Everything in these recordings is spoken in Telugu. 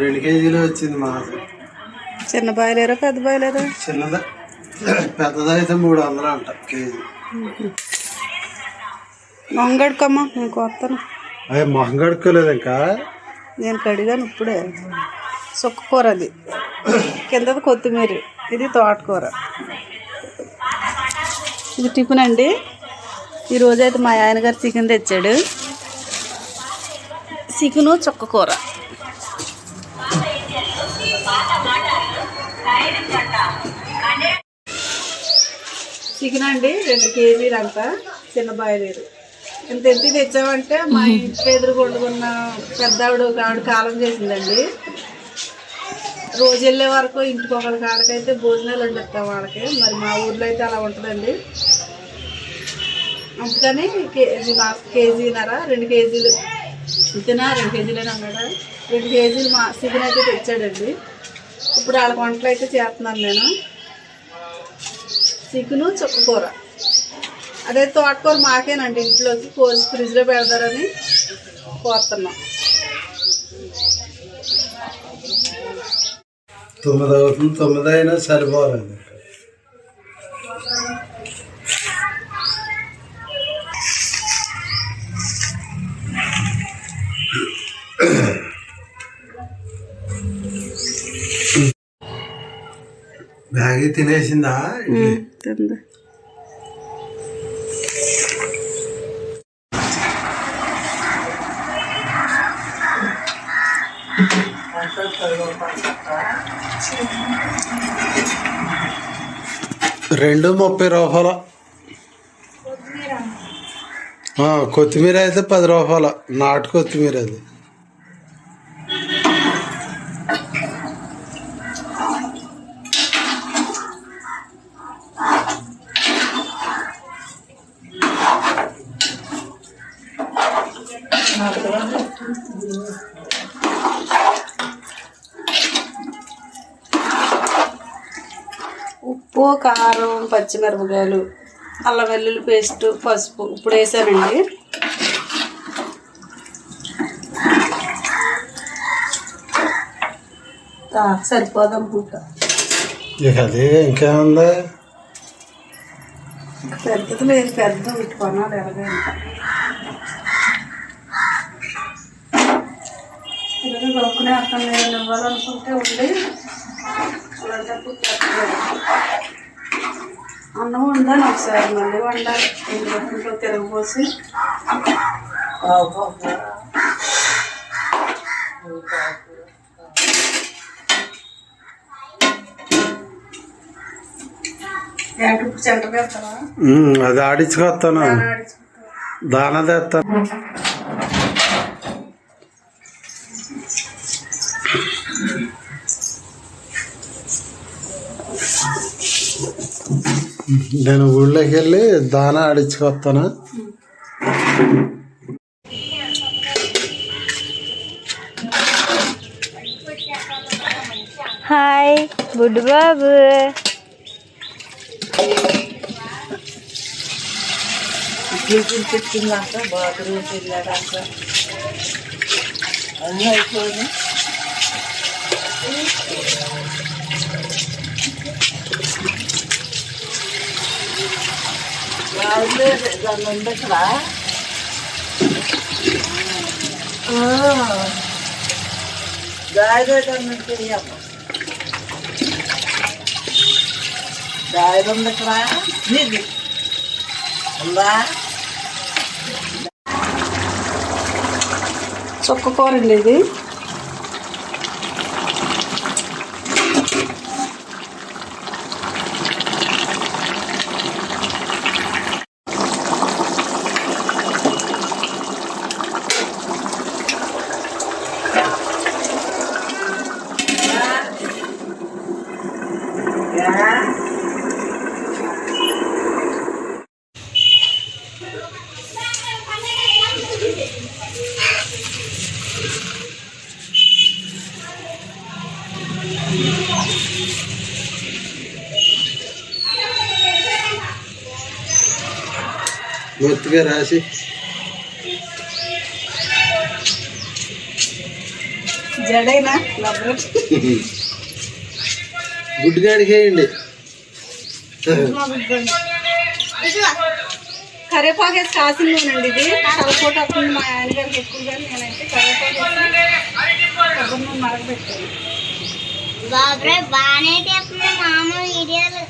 రెండు కేజీలు వచ్చింది మా చిన్న బాయలేరా పెద్ద బాయలేరా? చిన్నది? పెద్దదైతే మూడు వందలు అంట కేజీ. వంగడుకమ్మా నేను కొత్తను. అవి మొహం కడుక్కోలేదు ఇంకా? నేను కడిగాను ఇప్పుడే. కూర అది. కిందది కొత్తిమీర. ఇది తోటకూర. ఇది టిఫిన్ అండి. ఈరోజు అయితే మా ఆయన గారు చికెన్ తెచ్చాడు. చికెను చుక్క కూర. చికెన్ అండి రెండు కేజీలు అంతా చిన్న బాయలేరు ఇంత ఎంత తెచ్చామంటే మా ఇంటి ఎదురు కొడుకున్న పెద్ద ఆవిడ ఒక ఆవిడ కాలం చేసిందండి. రోజు వెళ్ళే వరకు ఇంటికి ఒకళ్ళ కాడకైతే భోజనాలు వండిస్తాం వాళ్ళకి. మరి మా ఊర్లో అయితే అలా ఉంటుందండి. అందుకని కేజీ మా కేజీనర రెండు కేజీలు ఇంతనా రెండు కేజీలైనా అన్నాడా. రెండు కేజీలు మా చికెన్ అయితే తెచ్చాడండి. ఇప్పుడు వాళ్ళ వంటలు అయితే చేస్తున్నాను నేను. చికెను చుక్కకూర. అదే తోటకూర మాకేనండి ఇంట్లోకి కోసి ఫ్రిడ్జ్లో పెడతారని కోస్తున్నాం తొమ్మిది అవుతుంది. తొమ్మిది అయినా సరిపోలేదు బ్యాగ్ తినేసిందా రెండు ముప్పై రూపాయలు. ఆ, కొత్తిమీర అయితే పది రూపాయలు. నాటు కొత్తిమీర అది. ఉప్పు కారం పచ్చిమిరపకాయలు అల్లం వెల్లుల్లి పేస్ట్ పసుపు ఇప్పుడు వేసానండి. ఆ, సరిపోదనుకుంటా ఇక అది ఇంకేముంది? పెద్దది లేదు పెద్ద పెట్టుకున్నాను ఎలాగైనా. పిల్లలు గొప్పనే అర్థం నేను ఇవ్వాలనుకుంటే ఉండి. అన్నం వండాలి ఒకసారి మళ్ళీ వండాలి ఇంట్లో ఉమ్, అది ఆడించుకొస్తాను. దాన తెస్తాను నేను ఊళ్ళోకి వెళ్ళి దాన ఆడించుకొస్తాను హాయ్ బుడ్డు బాబు. ఇడ్లీ తినిపించిందంట బాత్రూమ్కి వెళ్ళాడంట అన్నీ అయిపోయినాయి. ఉంది ఇక్కడ దాయిదాన్ని చెయ్యమ్మ ఉంది ఇక్కడ నీది ఉందా చుక్క కూర అండి ఇది. మొత్తిగా రాసి గుడ్డిగాడికి వేయండి కరివేపాకు వేసి కాసిన నూనె ఇది. వస్తుంది మా ఆయన గారికి ఎక్కువగా నేనైతే కరివేపాకు వేసి కొబ్బరి నూనె మరగబెట్టాను బాబ్రే బాగానే మామ వీడియోలు.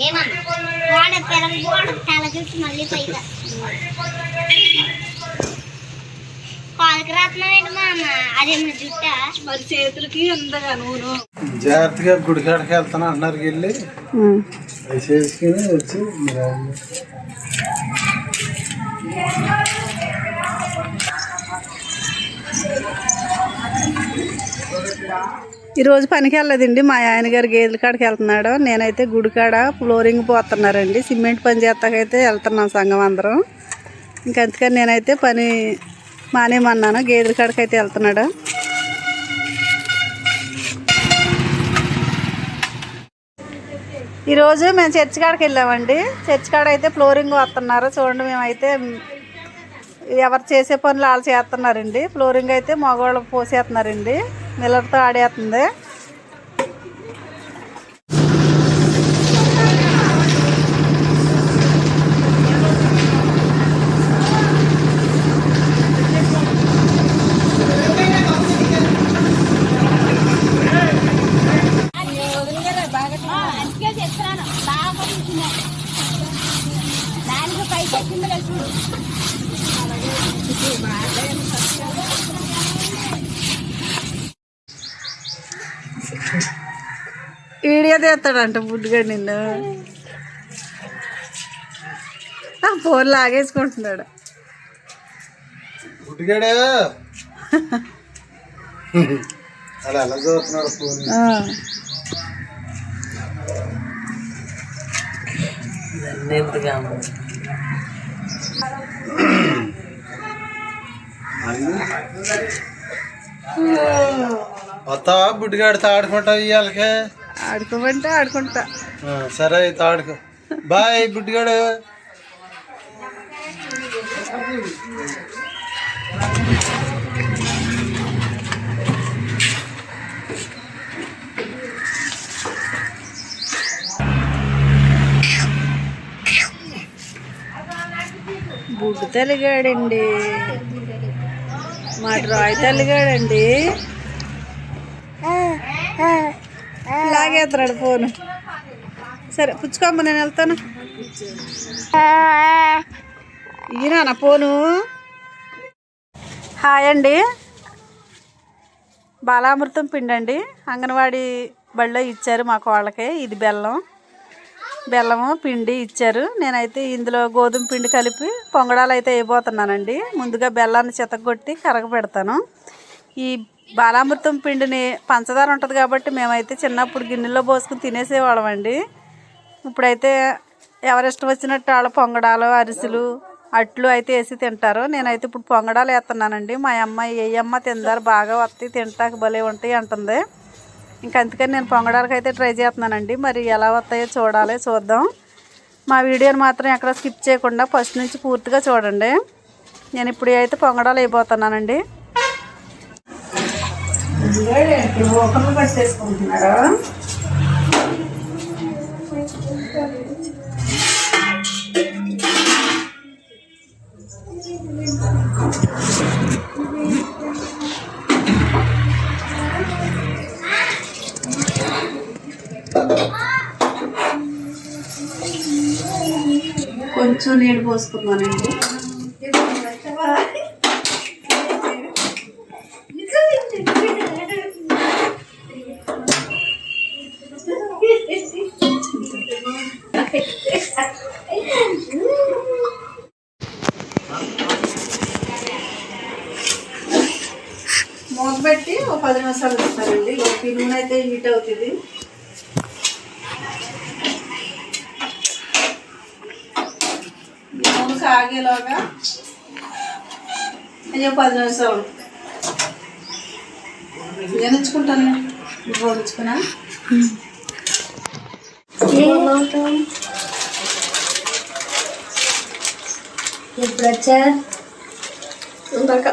ఏమన్నా వాడ పెరగకూడదు తల చుట్టూ మళ్ళీ పైగా. జాగ్రత్తగా గుడికాడికి వెళ్తాను అన్నారు వెళ్ళి అవి చేసుకుని వచ్చి ఈరోజు పనికి వెళ్ళదండి మా ఆయన గారు గేదెల కాడికి వెళ్తున్నాడు. నేనైతే గుడి కాడ ఫ్లోరింగ్ పోతున్నారండి. సిమెంట్ పని చేస్తాకైతే వెళ్తున్నాం సంఘం అందరం. ఇంక అందుకని నేనైతే పని మానేమన్నాను గేదెల కాడికి అయితే వెళ్తున్నాడు ఈరోజు మేము చర్చి కాడికి వెళ్ళామండి. చర్చి కాడ అయితే ఫ్లోరింగ్ వస్తున్నారు. చూడండి మేమైతే ఎవరు చేసే పనులు వాళ్ళు చేస్తున్నారండి. ఫ్లోరింగ్ అయితే మగవాళ్ళు పోసేస్తున్నారండి. നിലർത്താടയാത്തുണ്ട് వీడియో తీస్తాడంట బుడ్డుగా నిన్ను. ఆ ఫోన్ లాగేసుకుంటున్నాడు. వస్తావా బుడ్డిగాడితో ఆడుకుంటావు ఇవాళకి ఆడుకోమంటే ఆడుకుంటా. సరే అయితే ఆడుకో. బాయ్ బుడ్డిగాడు బుడ్డు తల్లిగాడండి మా డ్రాయ్ తల్లిగాడండి లాగేస్తున్నాడు ఫోను. సరే పుచ్చుకోమ్మ నేను వెళ్తాను. ఈయన నా ఫోను. హాయ్ అండి. బాలామృతం పిండి అండి అంగన్వాడీ బళ్ళో ఇచ్చారు మా కోళ్ళకి ఇది బెల్లం. బెల్లము పిండి ఇచ్చారు. నేనైతే ఇందులో గోధుమ పిండి కలిపి పొంగడాలు అయితే వేయబోతున్నానండి. ముందుగా బెల్లాన్ని చితగొట్టి కరగ పెడతాను. ఈ బాలామృతం పిండిని పంచదార ఉంటుంది కాబట్టి మేమైతే చిన్నప్పుడు గిన్నెలో పోసుకుని తినేసేవాళ్ళం అండి. ఇప్పుడైతే ఎవరిష్టం వచ్చినట్టు వాళ్ళ పొంగడాలు అరిసెలు అట్లు అయితే వేసి తింటారు. నేనైతే ఇప్పుడు పొంగడాలు వేస్తున్నానండి. మా అమ్మాయి ఏ అమ్మ తిందారు బాగా వస్తాయి తింటాక భలే ఉంటాయి అంటుంది. ఇంకా అందుకని నేను పొంగడాలకు అయితే ట్రై చేస్తున్నానండి. మరి ఎలా వస్తాయో చూడాలి చూద్దాం. మా వీడియోని మాత్రం ఎక్కడ స్కిప్ చేయకుండా ఫస్ట్ నుంచి పూర్తిగా చూడండి. నేను ఇప్పుడు అయితే పొంగడాలు అయిపోతున్నానండి పట్టేసుకుంటున్నారా కొంచెం నీళ్ళు పోసుకున్నానండి మూత పెట్టి ఒక పది నిమిషాలు ఇస్తారండి ఈ నూనె అయితే హీట్ అవుతుంది. నూనె కాగేలాగా అయ్యో పది నిమిషాలు. నేను ఇచ్చుకుంటాను పోయించుకున్నా వచ్చా ఇందాక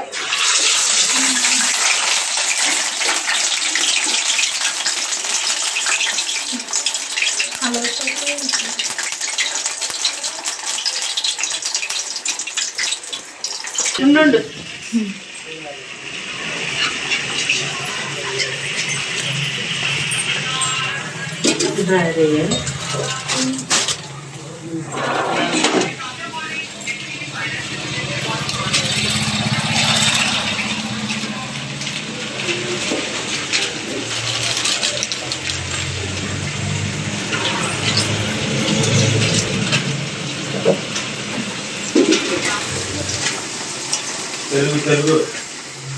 ఉండు తెలుగు తెలుగు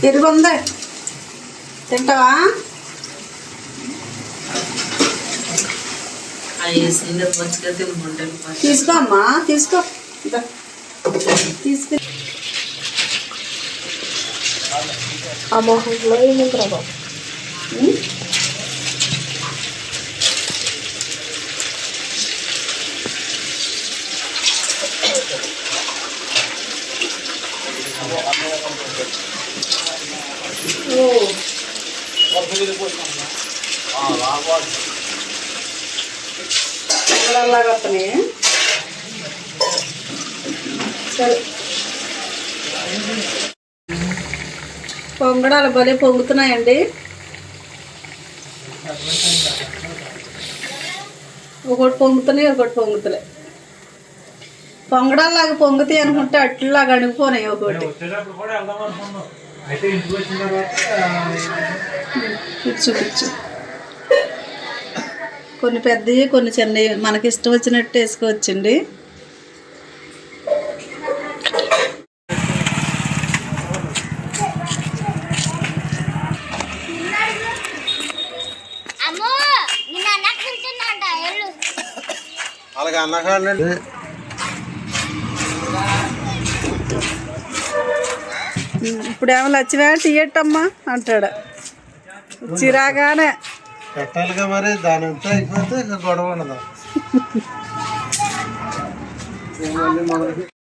పెరుగు ఉంది తింటావా? తీసుకో అమ్మా తీసుకో. ఇదా. తీసుకో. ఉం? అలాగా వస్తున్నాయి సరే పొంగడాలు భలే పొంగుతున్నాయండి. ఒకటి పొంగుతున్నాయి ఒకటి పొంగుతలే. పొంగడాలాగా పొంగుతాయి అనుకుంటే అట్లాగా అణిగిపోనాయి ఒకటి. అయితే ఇంటికి వచ్చిన తర్వాత చూపించు కొన్ని పెద్దవి కొన్ని చిన్నవి. మనకి ఇష్టం వచ్చినట్టు వేసుకోవచ్చండి. అమ్మో నిన్న అన్నకు పిలుచుందంట ఎల్లు అలాగే అన్నకాడండి ఇప్పుడు ఏమో లచ్చినా టీయట్టమ్మా అంటాడు చిరాగానే పెట్టాలిగా మరి దాని అంతా అయిపోతే ఇక గొడవ ఉండదు ఇక మళ్ళీ మొదలు